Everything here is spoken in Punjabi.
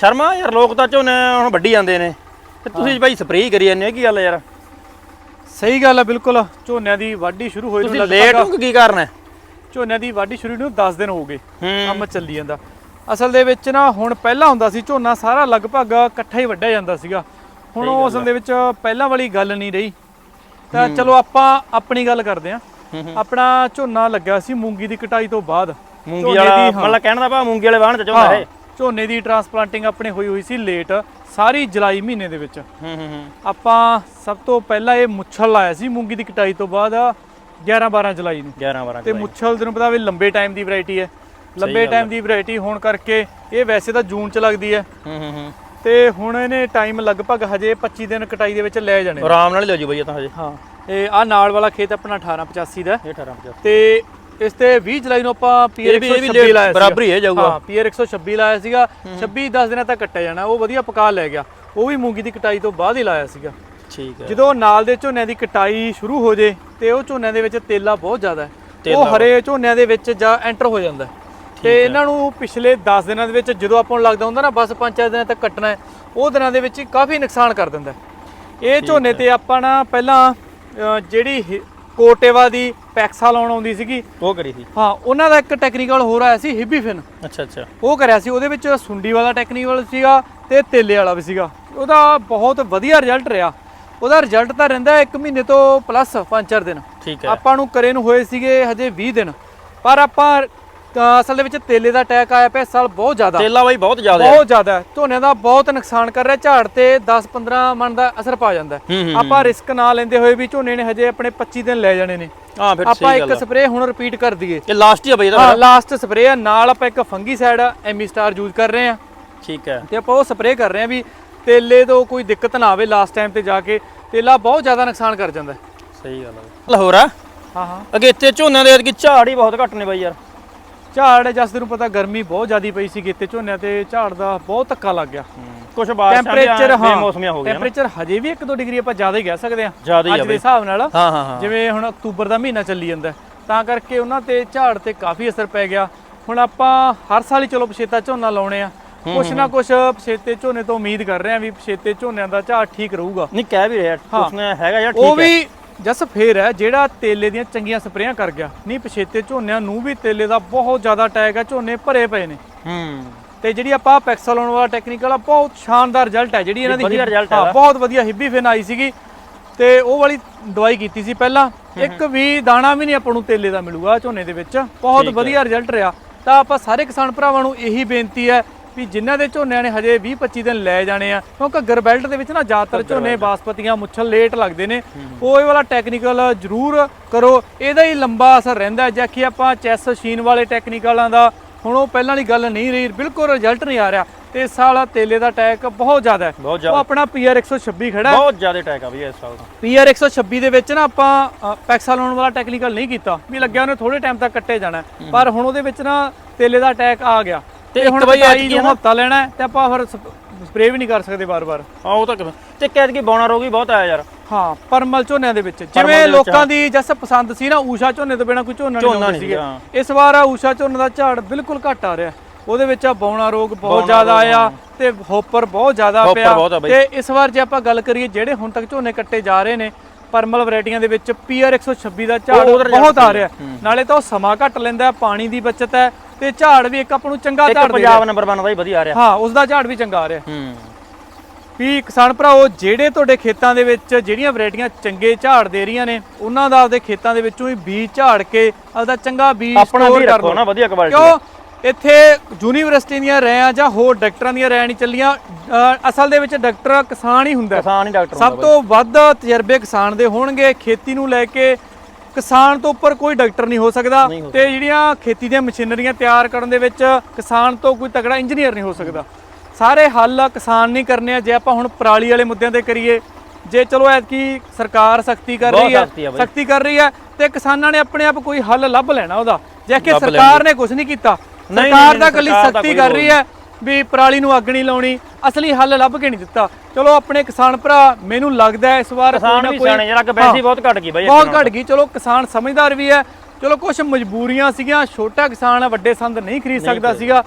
ਸ਼ਰਮਾ ਯਾਰ ਲੋਕ ਤਾਂ ਝੋਨੇ ਹੁਣ ਵੱਢੀ ਜਾਂਦੇ ਨੇ। ਤੇ ਤੁਸੀਂ ਬਾਈ ਸਪਰੇਅ ਕਰੀ ਜਾਂਦੇ ਹੋ ਕੀ ਗੱਲ ਯਾਰ? ਸਹੀ ਗੱਲ ਹੈ ਬਿਲਕੁਲ। ਝੋਨਿਆਂ ਦੀ ਵਾਢੀ ਸ਼ੁਰੂ ਹੋਈ ਨੂੰ ਤੁਸੀਂ ਲੇਟ ਹੋ ਕਿ ਕਾਰਨ ਹੈ ਝੋਨਿਆਂ ਦੀ ਵਾਢੀ ਸ਼ੁਰੂ ਨੂੰ 10 ਦਿਨ ਹੋ ਗਏ ਕੰਮ ਚੱਲੀ ਜਾਂਦਾ। ਅਸਲ ਦੇ ਵਿੱਚ ਨਾ ਹੁਣ ਪਹਿਲਾਂ ਹੁੰਦਾ ਸੀ ਝੋਨਾ ਸਾਰਾ ਲਗਭਗ ਇਕੱਠਾ ਹੀ ਵੱਢਿਆ ਜਾਂਦਾ ਸੀਗਾ। ਹੁਣ ਉਹ ਅਸਲ ਦੇ ਵਿੱਚ ਪਹਿਲਾਂ ਵਾਲੀ ਗੱਲ ਨਹੀਂ ਰਹੀ। ਤਾਂ ਚਲੋ ਆਪਾਂ ਆਪਣੀ ਗੱਲ ਕਰਦੇ ਆਂ। ਆਪਣਾ ਝੋਨਾ ਲੱਗਾ ਸੀ ਮੂੰਗੀ ਦੀ ਕਟਾਈ ਤੋਂ ਬਾਅਦ। ਮੂੰਗੀ ਵਾਲਾ। ਮਤਲਬ ਕਹਿਣ ਦਾ ਭਾਵ ਮੂੰਗੀ ਵਾਲੇ ਵਾਹਣ ਚ ਝੋਨਾ ਹੈ। ਝੋਨੇ ਦੀ ਟਰਾਂਸਪਲਾਂਟਿੰਗ ਆਪਣੇ ਹੋਈ ਹੋਈ ਸੀ ਲੇਟ ਸਾਰੀ ਜੁਲਾਈ ਮਹੀਨੇ ਦੇ ਵਿੱਚ। ਹੂੰ ਹੂੰ ਆਪਾਂ ਸਭ ਤੋਂ ਪਹਿਲਾਂ ਇਹ ਮੁੱਛਲ ਲਾਇਆ ਸੀ ਮੂੰਗੀ ਦੀ ਕਟਾਈ ਤੋਂ ਬਾਅਦ 11 12 ਜੁਲਾਈ ਨੂੰ। 11 12 ਤੇ ਮੁੱਛਲ ਤੈਨੂੰ ਪਤਾ ਵੀ ਲੰਬੇ ਟਾਈਮ ਦੀ ਵੈਰਾਈਟੀ ਹੈ। ਲੰਬੇ ਟਾਈਮ ਦੀ ਵੈਰਾਈਟੀ ਹੋਣ ਕਰਕੇ ਇਹ ਵੈਸੇ ਤਾਂ ਜੂਨ ਚ ਲੱਗਦੀ ਹੈ। ਹੂੰ ਹੂੰ ਹੂੰ। ਤੇ ਹੁਣ ਇਹਨੇ ਟਾਈਮ ਲਗਭਗ ਹਜੇ 25 ਦਿਨ ਕਟਾਈ ਦੇ ਵਿੱਚ ਲੈ ਜਾਣੇ। ਆਰਾਮ ਨਾਲ ਲੈ ਜਾਓ ਬਈ ਇਹ ਤਾਂ ਹਜੇ। ਹਾਂ ਇਹ ਆ ਨਾਲ ਵਾਲਾ ਖੇਤ ਆਪਣਾ 1885 ਦਾ। ਇਹ 18 50 ਤੇ ਇਸ ਤੇ 20 ਜੁਲਾਈ ਨੂੰ ਆਪਾਂ ਪੀਆਰ ਇਹ ਵੀ- ਇਹ ਵੀ 126 ਲਾਇਆ ਸੀਗਾ। ਬਰਾਬਰ ਹੀ ਹੈ ਜਾਊਗਾ। ਹਾਂ ਪੀਆਰ 126 ਲਾਇਆ ਸੀਗਾ। 26 10 ਦਿਨਾਂ ਤੱਕ ਕੱਟਿਆ ਜਾਣਾ। ਉਹ ਵਧੀਆ ਪਕਾ ਲੈ ਗਿਆ। ਉਹ ਵੀ ਮੂੰਗੀ ਦੀ ਕਟਾਈ ਤੋਂ ਬਾਅਦ ਹੀ ਲਾਇਆ ਸੀਗਾ। ਠੀਕ ਹੈ। ਜਦੋਂ ਨਾਲ ਦੇ ਝੋਨਿਆਂ ਦੀ ਕਟਾਈ ਸ਼ੁਰੂ ਹੋ ਜੇ ਤੇ ਉਹ ਝੋਨਿਆਂ ਦੇ ਵਿੱਚ ਤੇਲਾ ਬਹੁਤ ਜ਼ਿਆਦਾ ਹੈ। ਉਹ ਹਰੇ ਝੋਨਿਆਂ ਦੇ ਵਿੱਚ ਜਾ ਐਂਟਰ ਹੋ ਜਾਂਦਾ। ਤੇ ਇਹਨਾਂ ਨੂੰ ਪਿਛਲੇ 10 ਦਿਨਾਂ ਦੇ ਵਿੱਚ ਜਦੋਂ ਆਪਾਂ ਨੂੰ ਲੱਗਦਾ ਹੁੰਦਾ ਨਾ ਬਸ 5-4 ਦਿਨਾਂ ਤੱਕ ਕੱਟਣਾ ਹੈ ਉਹ ਦਿਨਾਂ ਦੇ ਵਿੱਚ ਕਾਫੀ ਨੁਕਸਾਨ ਕਰ ਦਿੰਦਾ। ਇਹ ਝੋਨੇ ਤੇ ਆਪਾਂ ਨਾ ਪਹਿਲਾਂ ਜਿਹੜੀ ਕੋਟੇਵਾ ਦੀ ਪੈਕਸਾ ਲਾਉਣ ਆਉਂਦੀ ਸੀਗੀ। ਉਹ ਕਰੀ ਸੀ। ਹਾਂ ਉਹਨਾਂ ਦਾ ਇੱਕ ਟੈਕਨੀਕਲ ਹੋਰ ਆਇਆ ਸੀ ਹਿੱਬੀਫਿਨ ਅੱਛਾ ਅੱਛਾ। ਉਹ ਕਰਿਆ ਸੀ ਉਹਦੇ ਵਿੱਚ ਸੁੰਡੀ ਵਾਲਾ ਟੈਕਨੀਕਲ ਸੀਗਾ ਤੇ ਤੇਲੇ ਵਾਲਾ ਵੀ ਸੀਗਾ। ਉਹਦਾ ਬਹੁਤ ਵਧੀਆ ਰਿਜ਼ਲਟ ਰਿਹਾ। ਉਹਦਾ ਰਿਜ਼ਲਟ ਤਾਂ ਰਹਿੰਦਾ 1 ਮਹੀਨੇ ਤੋਂ ਪਲੱਸ 5-4 ਦਿਨ। ਠੀਕ ਹੈ। ਆਪਾਂ ਨੂੰ ਕਰੇ ਨੂੰ ਹੋਏ ਸੀਗੇ ਹਜੇ 20 ਦਿਨ। ਪਰ ਆਪਾਂ ਅਸਲ ਦੇ ਵਿੱਚ ਤੇਲੇ ਦਾ ਅਟੈਕ ਆਇਆ ਪਿਆ ਇਸ ਸਾਲ ਬਹੁਤ ਜ਼ਿਆਦਾ। ਤੇਲਾ ਬਾਈ ਬਹੁਤ ਜ਼ਿਆਦਾ ਬਹੁਤ ਜ਼ਿਆਦਾ। ਝੋਨੇ ਦਾ ਬਹੁਤ ਨੁਕਸਾਨ ਕਰ ਰਿਹਾ ਝਾੜ ਤੇ 10-15 ਮਣ ਦਾ ਅਸਰ ਪਾ ਜਾਂਦਾ ਆਪਾਂ ਰਿਸਕ ਨਾ ਲੈਂਦੇ ਹੋਏ ਵੀ ਝੋਨੇ ਨੇ ਹਜੇ ਆਪਣੇ 25 ਦਿਨ ਲੈ ਜਾਣੇ ਨੇ। ਹਾਂ ਫਿਰ ਆਪਾਂ ਇੱਕ ਸਪਰੇਅ ਹੁਣ ਰਿਪੀਟ ਕਰ ਦਈਏ। ਇਹ ਲਾਸਟ ਹੀ ਆ ਬਈ ਇਹਦਾ ਹਾਂ ਲਾਸਟ ਸਪਰੇਅ ਆ। ਨਾਲ ਆਪਾਂ ਇੱਕ ਫੰਗੀਸਾਈਡ ਐਮੀ ਸਟਾਰ ਯੂਜ਼ ਕਰ ਰਹੇ ਆ। ਠੀਕ ਹੈ। ਤੇ ਆਪਾਂ ਉਹ ਸਪਰੇਅ ਕਰ ਰਹੇ ਆ ਵੀ ਤੇਲੇ ਤੋਂ ਕੋਈ ਦਿੱਕਤ ਨਾ ਆਵੇ ਲਾਸਟ ਟਾਈਮ ਤੇ ਜਾ ਕੇ। ਤੇਲਾ ਬਹੁਤ ਜ਼ਿਆਦਾ ਨੁਕਸਾਨ ਕਰ ਜਾਂਦਾ। ਸਹੀ ਗੱਲ ਹੈ ਲਾਹੌਰ ਆ। ਹਾਂ ਹਾਂ। ਅਗੇਤੇ ਝੋਨਿਆਂ ਦੇ ਐਤਕੀ ਝਾੜ ਹੀ ਬਹੁਤ ਘੱਟ ਨੇ ਬਾਈ ਯਾਰ। ਝਾੜ ਜਸ ਨੂੰ ਪਤਾ ਗਰਮੀ ਬਹੁਤ ਜ਼ਿਆਦੀ ਪਈ ਸੀ ਕਿਤੇ ਝੋਨਿਆਂ ਤੇ ਝਾੜ ਦਾ ਬਹੁਤ ਧੱਕਾ ਲੱਗ ਗਿਆ। ਕੁਝ ਬਾਰਿਸ਼ਾਂ ਟੈਂਪਰੇਚਰ ਹਾਂ। ਟੈਂਪਰੇਚਰ ਹਜੇ ਵੀ 1-2 ਡਿਗਰੀ ਆਪਾਂ ਜ਼ਿਆਦਾ ਹੀ ਕਹਿ ਸਕਦੇ ਆ ਅੱਜ ਦੇ ਹਿਸਾਬ ਨਾਲ ਹਾਂ ਹਾਂ ਹਾਂ। ਜਿਵੇਂ ਹੁਣ ਅਕਤੂਬਰ ਦਾ ਮਹੀਨਾ ਚੱਲੀ ਜਾਂਦਾ ਤਾਂ ਕਰਕੇ ਉਹਨਾਂ ਤੇ ਝਾੜ ਤੇ ਕਾਫੀ ਅਸਰ ਪੈ ਗਿਆ। ਹੁਣ ਆਪਾਂ ਹਰ ਸਾਲ ਹੀ ਚਲੋ ਪਛੇਤਾ ਝੋਨਾ ਲਾਉਣੇ ਆ। ਕੁਛ ਨਾ ਕੁਛ ਪਛੇਤੇ ਝੋਨੇ ਤੋਂ ਉਮੀਦ ਕਰ ਰਹੇ ਆ ਵੀ ਪਛੇਤੇ ਝੋਨਿਆਂ ਦਾ ਝਾੜ ਠੀਕ ਰਹੂਗਾ। ਨਹੀਂ ਕਹਿ ਵੀ ਰਿਹਾ ਉਸਨੇ ਹੈਗਾ ਯਾਰ ਉਹ ਠੀਕ ਹੈ। ਵੀ ਜਸ ਫੇਰ ਹੈ ਜਿਹੜਾ ਤੇਲੇ ਦੀਆਂ ਚੰਗੀਆਂ ਸਪਰੇਆਂ ਕਰ ਗਿਆ। ਨਹੀਂ ਪਛੇਤੇ ਝੋਨਿਆਂ ਨੂੰ ਵੀ ਤੇਲੇ ਦਾ ਬਹੁਤ ਜ਼ਿਆਦਾ ਅਟੈਕ ਹੈ ਝੋਨੇ ਭਰੇ ਪਏ ਨੇ। ਹੂੰ। ਤੇ ਜਿਹੜੀ ਆਪਾਂ ਪੈਕਸਲ ਲਾਉਣ ਵਾਲਾ ਟੈਕਨੀਕਲ ਆ ਬਹੁਤ ਸ਼ਾਨਦਾਰ ਰਿਜ਼ਲਟ ਹੈ ਜਿਹੜੀ ਇਹਨਾਂ ਦੀ ਵਧੀਆ। ਬਹੁਤ ਵਧੀਆ ਹਿੱਬੀ ਫਿਨ ਆਈ ਸੀਗੀ। ਤੇ ਉਹ ਵਾਲੀ ਦਵਾਈ ਕੀਤੀ ਸੀ ਪਹਿਲਾਂ। ਇੱਕ ਵੀ ਦਾਣਾ ਵੀ ਨਹੀਂ ਆਪਾਂ ਨੂੰ ਤੇਲੇ ਦਾ ਮਿਲੂਗਾ ਝੋਨੇ ਦੇ ਵਿੱਚ। ਬਹੁਤ ਵਧੀਆ ਰਿਜ਼ਲਟ ਰਿਹਾ। ਤਾਂ ਆਪਾਂ ਸਾਰੇ ਕਿਸਾਨ ਭਰਾਵਾਂ ਨੂੰ ਇਹੀ ਬੇਨਤੀ ਹੈ ਵੀ ਜਿਨ੍ਹਾਂ ਦੇ ਝੋਨਿਆਂ ਨੇ ਹਜੇ 20 25 ਦਿਨ ਲੈ ਜਾਣੇ ਆ ਕਿਉਂਕਿ ਗਰਬੈਲਟ ਦੇ ਵਿੱਚ ਨਾ ਜ਼ਿਆਦਾਤਰ ਝੋਨੇ ਬਾਸਪਤੀਆਂ ਮੁੱਛਲ ਲੇਟ ਲੱਗਦੇ ਨੇ। ਉਹ ਇਹ ਵਾਲਾ ਟੈਕਨੀਕਲ ਜ਼ਰੂਰ ਕਰੋ। ਇਹਦਾ ਹੀ ਲੰਬਾ ਅਸਰ ਰਹਿੰਦਾ ਜੇ ਕਿ ਆਪਾਂ ਚੈਸ ਸ਼ੀਨ ਵਾਲੇ ਟੈਕਨੀਕਲਾਂ ਦਾ ਹੁਣ ਉਹ ਪਹਿਲਾਂ ਵਾਲੀ ਗੱਲ ਨਹੀਂ ਰਹੀ ਬਿਲਕੁਲ ਰਿਜ਼ਲਟ ਨਹੀਂ ਆ ਰਿਹਾ। ਤੇ ਇਸ ਸਾਲ ਤੇਲੇ ਦਾ ਅਟੈਕ ਬਹੁਤ ਜ਼ਿਆਦਾ ਹੈ। ਉਹ ਆਪਣਾ ਪੀਆਰ 126 ਖੜਾ ਬਹੁਤ ਜ਼ਿਆਦਾ ਅਟੈਕ ਆ ਬਈ ਇਸ ਸਾਲ ਦਾ। ਪੀਆਰ 126 ਦੇ ਵਿੱਚ ਨਾ ਆਪਾਂ ਪੈਕਸਾ ਲਾਉਣ ਵਾਲਾ ਟੈਕਨੀਕਲ ਨਹੀਂ ਕੀਤਾ। ਵੀ ਲੱਗਿਆ ਉਹਨੇ ਥੋੜੇ ਟਾਈਮ ਤੱਕ ਕੱਟੇ ਜਾਣਾ। ਪਰ ਹੁਣ ਉਹਦੇ ਵਿੱਚ ਨਾ ਤੇਲੇ ਦਾ ਅਟੈਕ ਆ ਗਿਆ। ਤੇ ਇੱਕ ਵਾਰੀ ਐਤਕੀ ਨੂੰ ਹਫਤਾ ਲੈਣਾ ਹੈ ਤੇ ਆਪਾਂ ਫਿਰ ਸਪਰੇਅ ਵੀ ਨਹੀਂ ਕਰ ਸਕਦੇ ਵਾਰ-ਵਾਰ ਹਾਂ ਉਹ ਤਾਂ ਕਿਵੇਂ? ਤੇ ਕਹਿ ਕੀ ਬੌਣਾ ਰੋਗ ਬਹੁਤ ਆਇਆ ਯਾਰ। ਹਾਂ ਪਰਮਲ ਝੋਨਿਆਂ ਦੇ ਵਿੱਚ। ਜਿਵੇਂ ਲੋਕਾਂ ਦੀ ਜਸ ਪਸੰਦ ਸੀ ਨਾ ਊਸ਼ਾ ਝੋਨੇ ਤੋਂ ਬਿਨਾ ਕੋਈ ਝੋਨਾ ਨਹੀਂ ਝੋਨਾ ਲਾਉਂਦੇ ਨਹੀਂ ਸੀਗੇ। ਹਾਂ। ਇਸ ਵਾਰ ਆ ਊਸ਼ਾ ਝੋਨੇ ਦਾ ਝਾੜ ਬਿਲਕੁਲ ਘਟ ਆ ਰਿਹਾ। ਉਹਦੇ ਵਿੱਚ ਆ ਬੌਣਾ ਰੋਗ ਬਹੁਤ ਜ਼ਿਆਦਾ ਆਇਆ ਤੇ ਹੋਪਰ ਬਹੁਤ ਜ਼ਿਆਦਾ ਪਿਆ। ਤੇ ਇਸ ਵਾਰ ਜੇ ਆਪਾਂ ਗੱਲ ਕਰੀਏ ਜਿਹੜੇ ਹੁਣ ਤੱਕ ਝੋਨੇ ਕੱਟੇ ਜਾ ਰਹੇ ਨੇ ਪਰਮਲ ਵੈਰਾਈਟੀਆਂ ਦੇ ਵਿੱਚ ਪੀਆਰ 126 ਦਾ ਝਾੜ ਬਹੁਤ ਆ ਰਿਹਾ। ਨਾਲੇ ਤਾਂ ਉਹ ਸਮਾਂ ਘੱਟ ਲੈਂਦਾ ਪਾਣੀ ਦੀ ਬਚਤ ਹੈ ਤੇ ਝਾੜ ਵੀ ਇੱਕ ਆਪਾਂ ਨੂੰ ਚੰਗਾ ਝਾੜ ਦੇ ਪੰਜਾਬ ਨੰਬਰ 1 ਦਾ ਹੀ ਵਧੀਆ ਆ ਰਿਹਾ। ਹਾਂ ਉਸ ਦਾ ਝਾੜ ਵੀ ਚੰਗਾ ਆ ਰਿਹਾ। ਹੂੰ। ਵੀ ਕਿਸਾਨ ਭਰਾਓ ਜਿਹੜੇ ਤੁਹਾਡੇ ਖੇਤਾਂ ਦੇ ਵਿੱਚ ਜਿਹੜੀਆਂ ਵੈਰਾਈਟੀਆਂ ਚੰਗੇ ਝਾੜ ਦੇ ਰਹੀਆਂ ਨੇ ਉਹਨਾਂ ਦਾ ਆਪਦੇ ਖੇਤਾਂ ਦੇ ਵਿੱਚੋਂ ਹੀ ਬੀਜ ਝਾੜ ਕੇ ਆਪਦਾ ਚੰਗਾ ਬੀਜ ਵੀ ਕਰ ਰੱਖੋ ਲਓ। ਨਾ ਵਧੀਆ ਕੁਆਲਿਟੀ ਕਿਉਂ? ਇੱਥੇ ਯੂਨੀਵਰਸਿਟੀ ਦੀਆਂ ਰੈਆਂ ਜਾਂ ਹੋਰ ਡਾਕਟਰਾਂ ਦੀਆਂ ਰੈਆਂ ਨਹੀਂ ਚੱਲੀਆਂ। ਅਸਲ ਦੇ ਵਿੱਚ ਡਾਕਟਰ ਕਿਸਾਨ ਹੀ ਹੁੰਦਾ। ਕਿਸਾਨ ਹੀ ਡਾਕਟਰ ਸਭ ਤੋਂ ਵੱਧ ਤਜਰਬੇ ਕਿਸਾਨ ਦੇ ਹੋਣਗੇ। ਖੇਤੀ ਨੂੰ ਲੈ ਕੇ ਕਿਸਾਨ ਤੋਂ ਉੱਪਰ ਕੋਈ ਡਾਕਟਰ ਨਹੀਂ ਹੋ ਸਕਦਾ ਤੇ ਜਿਹੜੀਆਂ ਖੇਤੀ ਦੀਆਂ ਮਸ਼ੀਨਰੀਆਂ ਤਿਆਰ ਕਰਨ ਦੇ ਵਿੱਚ ਕਿਸਾਨ ਤੋਂ ਕੋਈ ਤਗੜਾ ਇੰਜੀਨੀਅਰ ਨਹੀਂ ਹੋ ਸਕਦਾ। ਸਾਰੇ ਹੱਲ ਕਿਸਾਨ ਨਹੀਂ ਕਰਨੇ ਆ। ਜੇ ਆਪਾਂ ਹੁਣ ਪਰਾਲੀ ਵਾਲੇ ਮੁੱਦਿਆਂ ਤੇ ਕਰੀਏ ਜੇ ਚਲੋ ਐਤਕੀ ਸਰਕਾਰ ਸਖਤੀ ਕਰ ਰਹੀ ਹੈ ਸਖਤੀ ਕਰ ਰਹੀ ਹੈ ਤੇ ਕਿਸਾਨਾਂ ਨੇ ਆਪਣੇ ਆਪ ਕੋਈ ਹੱਲ ਲੱਭ ਲੈਣਾ ਉਹਦਾ। ਜੇ ਕਿ ਸਰਕਾਰ ਨੇ ਕੁਝ ਨਹੀਂ ਕੀਤਾ। ਸਰਕਾਰ ਨਹੀਂ, ਦਾ ਕੱਲੀ ਸਰਕਾਰ ਦਾ ਸਖਤੀ ਕਰ ਰਹੀ ਹੈ ਵੀ ਪਰਾਲੀ ਨੂੰ ਅੱਗ ਨਹੀਂ ਲਾਉਣੀ ਅਸਲੀ ਹੱਲ ਲੱਭ ਕੇ ਨਹੀਂ ਦਿੱਤਾ। ਚਲੋ ਆਪਣੇ ਕਿਸਾਨ ਭਰਾ ਮੈਨੂੰ ਲੱਗਦਾ ਇਸ ਵਾਰ ਕਿਸਾਨ ਵੀ ਸਿਆਣੇ ਜਿਹੜਾ ਕਿ ਵੈਸੇ ਬਹੁਤ ਘਟ ਗਈ ਬਾਈ ਬਹੁਤ। ਘਟ ਗਈ। ਚਲੋ ਕਿਸਾਨ ਸਮਝਦਾਰ ਵੀ ਹੈ। ਚਲੋ ਕੁਝ ਮਜਬੂਰੀਆਂ ਸੀਗੀਆਂ। ਛੋਟਾ ਕਿਸਾਨ ਵੱਡੇ ਸੰਦ ਨਹੀਂ ਖਰੀਦ ਸਕਦਾ ਸੀਗਾ।